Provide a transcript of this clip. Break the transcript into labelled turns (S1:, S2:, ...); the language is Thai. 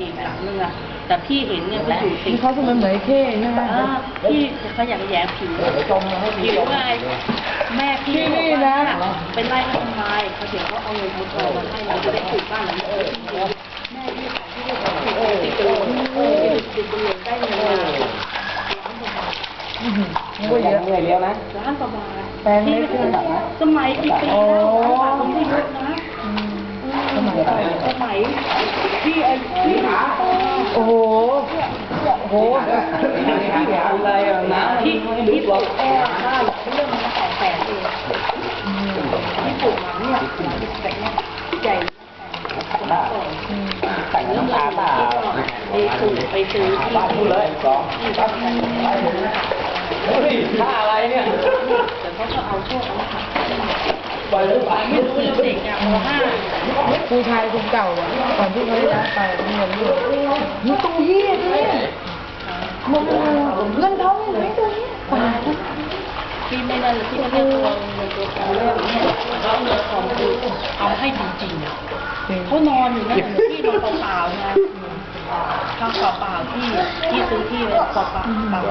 S1: อีกหลังนึงอะแต่พี่เห็นเนี่ยเขาอยู่ติด
S2: นี่เขาจะมันเหมือนไอ้เข้ใช่ไหม
S1: อ่าพี่เขาอยากแย่ผิวผิวไงแม่พี่บอกว่าเป็นไร่เขาทำไมเขาเดี๋ยวเขาเอาเงินเอาทองมาให้เราจะได้ปลูกบ้านหลังนี้แม่พี่ขายที่ได้สองสิบติดตัวติดตัวได้เงินมา
S2: อื้อหือนี่ก็เยอะ
S3: เหนื่อยเลี้ยวนะ
S1: ล้านกว่าบาท
S2: แปลงเล็กขึ้น
S1: สมัยกี่ปีแล้ว
S2: สมัยก่อน
S1: สมัยพี่ไอ้พี่
S2: โอ้โห โอ้โห
S3: อะไรอะนะ
S1: พี่พี่ปลูกแค่ได้เรื่องมันแปดแสนเองพี่ปลูกหลังเนี่ยหลังแบบเนี้ยใหญ่
S3: แต่งน้ำตาเปล่า
S1: ไปปลูกไปซื้อที่
S3: บ้านเลยสอง
S1: ที่บ้านกัน
S3: เฮ้ยท่าอะไรเนี่ย
S1: เดี๋ยวเขาจะเอาโชคเอาลา
S3: ปล่อยหรือเป
S1: ไม่รู้เราเด็กอะมห้า
S2: ครูชายคนเก่าอะก่อนที่เขาจะย้ายไปเงินอยู่นี่ตัวเฮียเนี่ยมันเงินทองไม่ตัวเฮียป่าทั้ง
S1: พี่ไม่นั่นพี่ไม่ได้ตัวเงินตัวทองเรื่องเนี่ยแล้วเงินทองคือเอาให้จริงๆอะเขานอนอยู่นั่นที่นอนเปล่าๆไงทางเปล่าๆที่ที่ซื้อที่เปล่าๆ